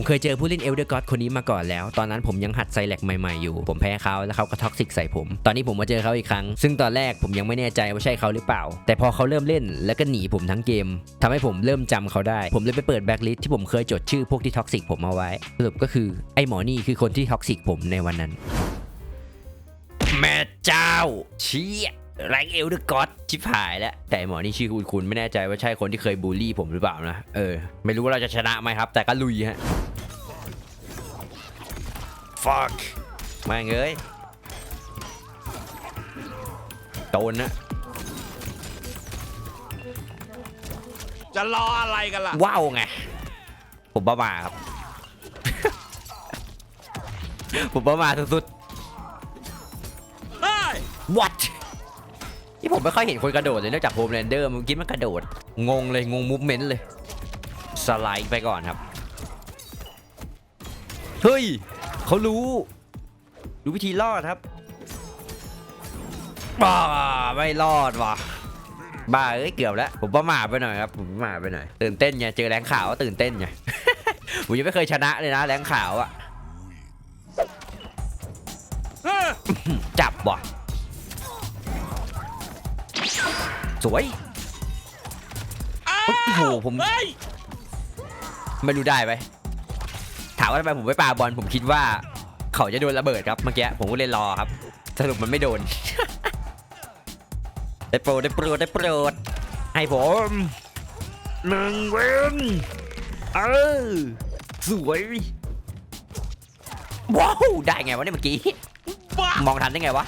ผมเคยเจอผู้เล่นเอลเดอร์ก็คนนี้มาก่อนแล้ว ตอนนั้นผมยังหัดไซแลกใหม่ๆอยู่ ผมแพ้เขาแล้วเขาก็ท็อกซิกใส่ผม ตอนนี้ผมมาเจอเขาอีกครั้ง ซึ่งตอนแรกผมยังไม่แน่ใจว่าใช่เขาหรือเปล่า แต่พอเขาเริ่มเล่นแล้วก็หนีผมทั้งเกมทำให้ผมเริ่มจำเขาได้ ผมเลยไปเปิดแบ็กลิสที่ผมเคยจดชื่อพวกที่ท็อกซิกผมเอาไว้ สรุปก็คือไอ้หมอนี่คือคนที่ท็อกซิกผมในวันนั้น แม่เจ้าเชี่ยแรงเอลเดอร์ก็ชิบหายแล้ว แต่หมอนี่ชื่อคุณคุณไม่แน่ใจว่าใช่คนที่เคยบูลลี่ผมหรือเปล่านะ เออ ไม่รู้ว่าเราจะชนะไหมครับ แต่ก็ลุยฮะ fuck แม่งเอ้ยโดนนะจะรออะไรกันล่ะ ว้าวไง ผมบ้ามาครับ ผมบ้ามาสุดเฮ้ยๆ what ที่ผมไม่ค่อยเห็นคนกระโดดเลยนอกจากโฮมแลนเดอร์เมื่อกี้มันกระโดด งงเลยงงมูฟเมนต์เลย สไลด์ไปก่อนครับ เฮ้ย เขารู้รู้วิธีรอดครับบ้าไม่รอดว่ะบ้าเอ้ยเกือบแล้วผมประมาทไปหน่อยครับผมประมาทไปหน่อยตื่นเต้นไงเจอแรงขาวก็ตื่นเต้นไงผมยังไม่เคยชนะเลยนะแรงขาวอะเฮ้ยจับว่ะสวยอ้าโอ้โหผมเฮ้ยไม่รู้ได้ไหมถามว่าทำไมผมไม่ปาบอลผมคิดว่า เขาจะโดนระเบิดครับเมื่อกี้ผมก็เลยรอครับ สรุปมันไม่โดน ได้โปรดได้โปรดได้โปรดให้ผมหนึ่งเวนเออสวยว้าวได้ไงวะเนี่ยเมื่อกี้มองทันได้ไงวะ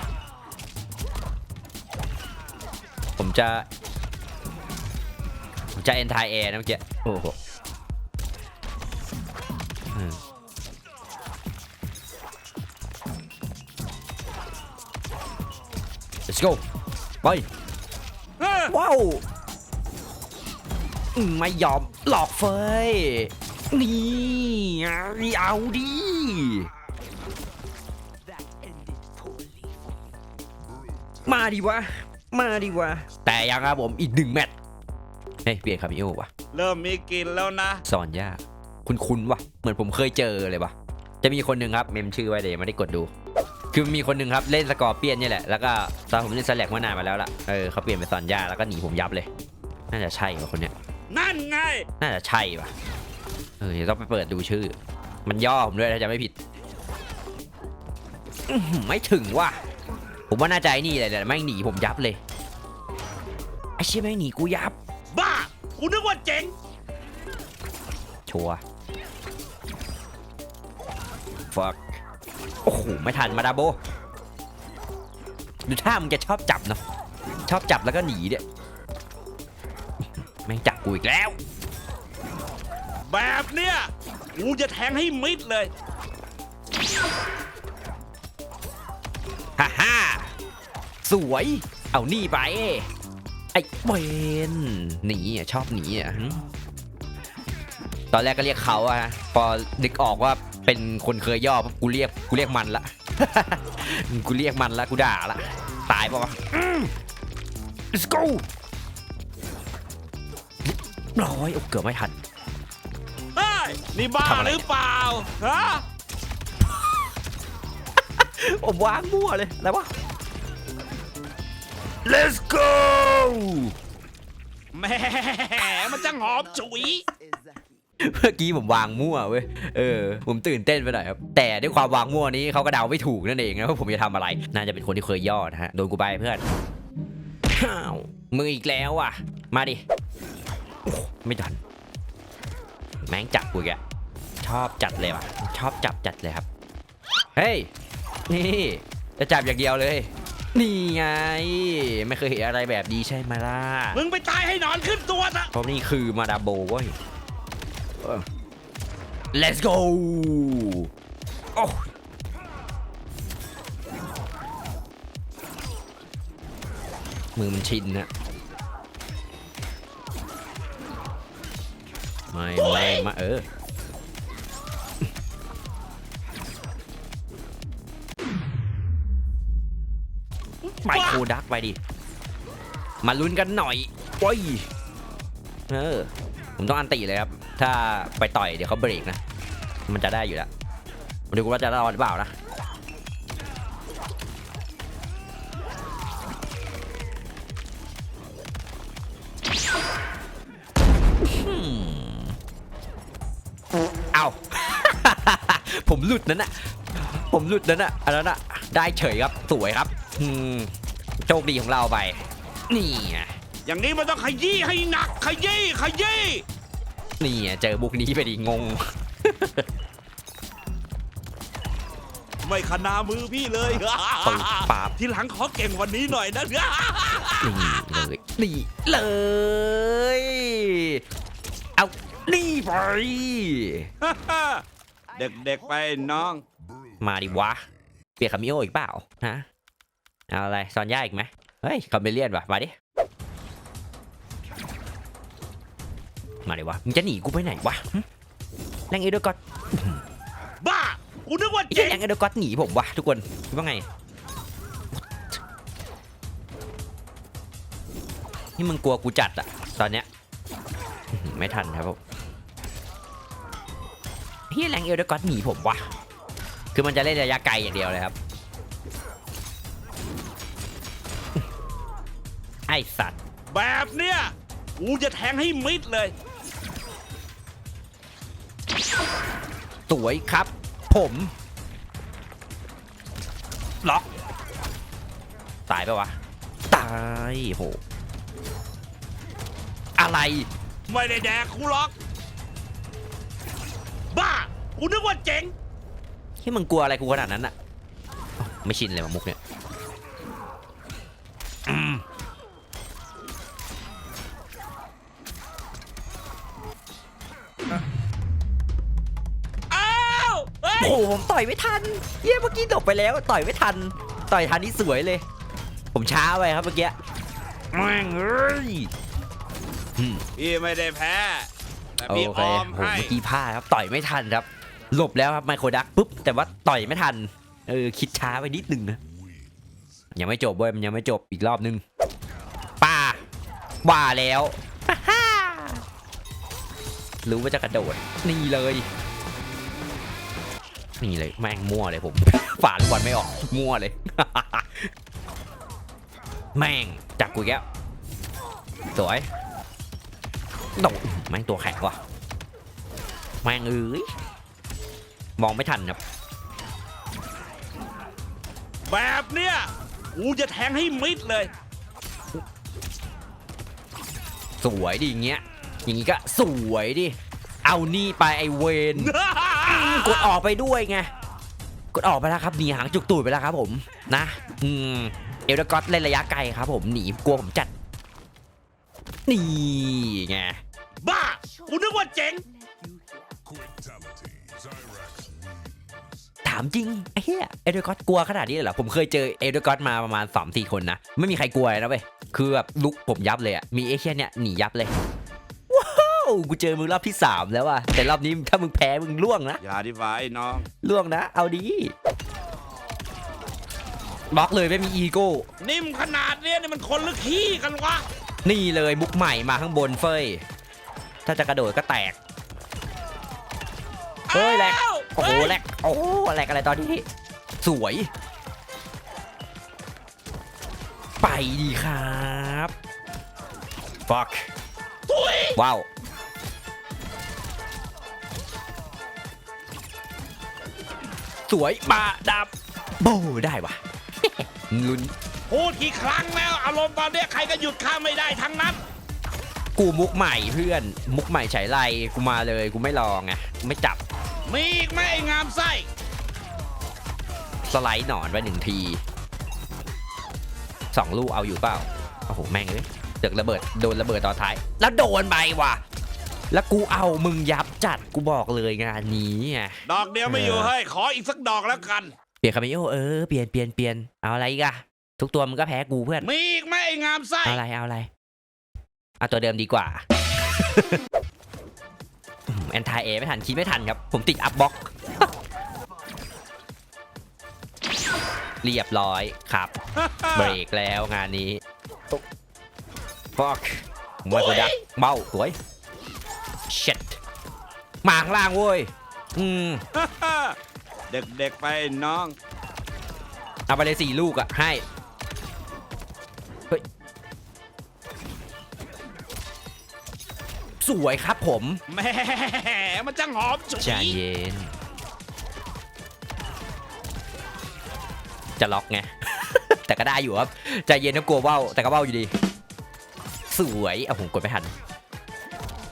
ผมจะ ผมจะเอ็นทายแอร์นะเมื่อกี้โอ้โห let's go ไปเฮ้ยว้าวอืมไม่ยอมหลอกเฟยนี่เอาดิมาดิวะ มาดิวะ แต่ยังครับผมอีกหนึ่งแมตช์เฮ้ยเปลี่ยนคามิโอวะเริ่มมีกลินแล้วนะสอนยาก คุณคุณวะเหมือนผมเคยเจอเลยวะจะมีคนหนึ่งครับ เมมชื่อไว้เดี๋ยวยังไม่ได้กดดู คือมีคนหนึ่งครับเล่นสกอร์เปียนเนี่ยแหละ แล้วก็ตอนผมเล่นสแลกเมื่อนานมาแล้วล่ะ เออเขาเปลี่ยนเป็นสอนยาแล้วก็หนีผมยับเลย น่าจะใช่วะคนเนี้ย นั่นไง น่าจะใช่ปะเออเดี๋ยวต้องไปเปิดดูชื่อ มันย่อผมด้วยถ้าจะไม่ผิดอื้อหือไม่ถึงว่ะ ผมว่าน่าจะไอ้นี่แหละแต่แม่งหนีผมยับเลย ไอ้เชี่ยแม่งหนีกูยับ บ้า กูนึกว่าเจ๋ง ชัวร์ fuck โอ้โหไม่ทันมาดาโบดูท่ามึงจะชอบจับเนอะชอบจับแล้วก็หนีเนี่ยแม่งจับกูอีกแล้ว แบบเนี้ยกูจะแทงให้มิดเลยฮ่าฮ่าสวย เอานี่ไป ไอ้เวนหนีอะชอบหนีอะหึตอนแรกก็เรียกเขาอะฮะพอนึกออกว่า เป็นคนเคยย่อปุ๊บกูเรียกกูเรียกมันละ กูเรียกมันละกูด่าละ ตายปะวะอืม let's go ร้อยโอ้เกือบไม่ทัน เฮ้ยนี่บ้าทำอะไร หรือเปล่าฮะผมวางมั่วเลยอะไรวะ let's go แหมมันจังหอมฉุย เมื่อกี้ผมวางมั่วเว้ย เออ ผมตื่นเต้นไปหน่อยครับ แต่ด้วยความวางมั่วนี้เขาก็เดาไม่ถูกนั่นเองนะว่าผมจะทำอะไร น่าจะเป็นคนที่เคยย่อนะฮะ โดนกูไปเพื่อนอ้าวมึงอีกแล้วอะ มาดิโอ้โหไม่ทัน แม่งจับกูอีกอะชอบจัดเลยว่ะ ชอบจับจัดเลยครับ เฮ้ย นี่ จะจับอย่างเดียวเลย นี่ไง ไม่เคยเห็นอะไรแบบนี้ใช่ไหมล่ะ มึงไปตายให้หนอนขึ้นตัวซะเพราะนี่คือมาดาโบเว้ยเออ let's go โอ้มือมันชินนะไม่ไม่มาเออไปโคดักไปดิ มาลุ้นกันหน่อยโอ้ยเออ ผมต้องอันตีเลยครับ ถ้าไปต่อยเดี๋ยวเขาเบรกนะ มันจะได้อยู่แล้วมาดูกูว่าจะรอดหรือเปล่านะเอาผมหลุดนั่นน่ะผมหลุดนั่นน่ะอันนั้นน่ะได้เฉยครับ สวยครับอืมโชคดีของเราไป นี่อย่างนี้มันต้องขยี้ให้หนัก ขยี้ขยี้ นี่ไงเจอบุกนี้ไปดิงง ไม่ขนามือพี่เลยปึกปับทีหลังขอเก่งวันนี้หน่อยนะนี่เลยนี่เลย เอา นี่ไป เด็กๆไปน้อง มาดิวะ เปียกคามิโออีกเปล่า ฮะ เอาอะไรซอนย่าอีกไหมเฮ้ยคอมเบเลียนว่ะ มาดิ มาดิวะมึงจะหนีกูไปไหนวะหึแรงเอเดอร์ก็อตบ้ากูนึกว่าไอ้เจ๋งแรงเอเดอร์ก็อตหนีผมวะทุกคนคิดว่าไงนี่มึงกลัวกูจัดอะตอนเนี้ยอื้อหือไม่ทันครับผมเฮียแรงเอลเดอร์ก็อตหนีผมวะคือมันจะเล่นระยะไกลอย่างเดียวเลยครับ ไอสัตว์ แบบเนี้ยกูจะแทงให้มิดเลย สวยครับ ผมล็อกตายปะวะ ตายโห อะไร ไม่ได้แดกกูหรอก บ้ากูนึกว่าเจ๋งที่มึงกลัวอะไรกูขนาดนั้นอะอ้าวไม่ชินเลยมามุกเนี่ย อ้โหผมต่อยไม่ทันเย้เมื่อกี้หลบไปแล้วต่อยไม่ทัน ต่อยทันนี่สวยเลย ผมช้าไปครับเมื่อกี้แม่งเอ้ยอืมพี่ไม่ได้แพ้ แต่โอพี่เคออมโหให้เมื่อกี้พลาดครับ ต่อยไม่ทันครับ หลบแล้วครับไมโครดักปุ๊บแต่ว่าต่อยไม่ทัน เออคิดช้าไปนิดนึงนะยังไม่จบเว้ยมันยังไม่จบอีกรอบนึงป้าว่าแล้วรู้ว่าจะกระโดดนี่เลย นี่เลยแม่งมั่วเลยผมฝาลูกบอลไม่ออกมั่วเลย แม่งจับกูอีกแก้วสวยโดดแม่งตัวแข็งว่ะแม่งเอ้ยมองไม่ทันครับ แบบเนี้ยกูจะแทงให้มิดเลย สวยดิอย่างเงี้ยอย่างงี้ก็สวยดิ เอานี่ไปไอเวน กดออกไปด้วยไงกดออกไปแล้วครับหนีหางจุกตูดไปแล้วครับ ผมนะอืมเอลเดอร์ก็อตเล่นระยะไกลครับ ผมหนีกลัวผมจัดนี่ไงบ้ากูนึกว่าเจ๋งถามจริงไอ้เหี้ยเอลเดอร์ก็อตกลัวขนาดนี้เลยเหรอผมเคยเจอเอลเดอร์ก็อตมาประมาณ3 4คนนะไม่มีใครกลัวเลยนะเว้ยคือแบบลุกผมยับเลยอะมีเอเชียเนี่ยหนียับเลยว้าว กูเจอมึงรอบที่ 3 แล้วว่ะแต่รอบนี้ถ้ามึงแพ้มึงล่วงนะอย่าดีฟ้าไอ้น้องล่วงนะ เอาดีบล็อกเลยไม่มีอีโก้นิ่มขนาดเนี้ยนี่มันคนหรือขี้กันวะนี่เลยบุกใหม่มาข้างบนเฟยถ้าจะกระโดดก็แตกเฮ้ยแหลกอ้าวโอ้โหเฮ้ยแหลกโอ้โหแหลกอะไรตอนนี้สวย ไปดีครับฟักทุยว้าว สวยมาดับโบได้วะลุ้นพูดกี่ครั้งแล้วอารมณ์ตอนเนี้ยใครก็หยุดข้าไม่ได้ทั้งนั้น กูมุกใหม่เพื่อน มุกใหม่ฉายไรกูมาเลยกูไม่ลองไงไม่จับมีอีกไหมไอ้งามไส้สไลด์หนอนไปหนึ่งทีสองลูกเอาอยู่เปล่าโอ้โหแม่งเลยเดือกระเบิดโดนระเบิดตอนท้าย แล้วโดนไปว่ะ แล้วกูเอามึงยับจัดกูบอกเลยงานนี้ไงดอกเดียวไม่อยู่เออเฮ้ยขออีกสักดอกแล้วกัน เปลี่ยนคาเมโอเออเปลี่ยนเปลี่ยนเปลี่ยนเอาอะไรอีกอะทุกตัวมึงก็แพ้กูเพื่อนมีอีกไหมไอ้งามไส้เอาอะไรเอาอะไรเอาตัวเดิมดีกว่าแอนทายเอไม่ทันคิดไม่ทันครับ ผมติดอัพบ็อกเรียบร้อยครับ เบรกแล้วงานนี้ฟอกมวยกูดักเบ้าสวย เช็ดมาข้างล่างเว้ย อืม เด็กๆไปน้องเอาไปเลยสี่ลูกอะให้ เฮ้ย สวยครับผมแหม่มันจังหอมฉุยใจเย็น จะล็อกไง แต่ก็ได้อยู่ครับใจเย็นนะกลัวว่าวแต่ก็ว่าวอยู่ดี สวยเอาผมกดไม่ทัน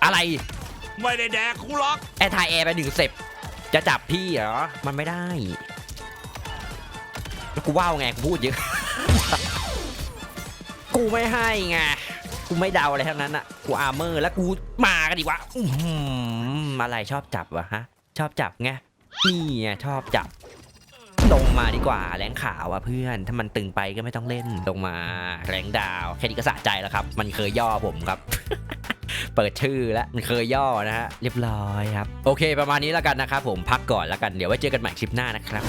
อะไร ไม่ได้แดกคูล็อกแอร์ไทยแอร์ไปหนึ่งเซปจะจับพี่เหรอ มันไม่ได้แล้วกูว่าวไงกูพูดเยอะ กูไม่ให้ไง กูไม่เดาอะไรทั้งนั้นอะ กูอาร์เมอร์แล้วกูมากันดีกว่าอื้อหืออะไรชอบจับวะฮะ ชอบจับไง นี่ไงชอบจับ ลงมาดีกว่าแรงขาวอะเพื่อน ถ้ามันตึงไปก็ไม่ต้องเล่น ลงมาแรงดาว แค่นี้ก็สะใจแล้วครับ มันเคยย่อผมครับ เปิดชื่อแล้วมันเคยย่อนะฮะเรียบร้อยครับ โอเค ประมาณนี้แล้วกันนะครับผมพักก่อนแล้วกันเดี๋ยวไว้เจอกันใหม่คลิปหน้านะครับ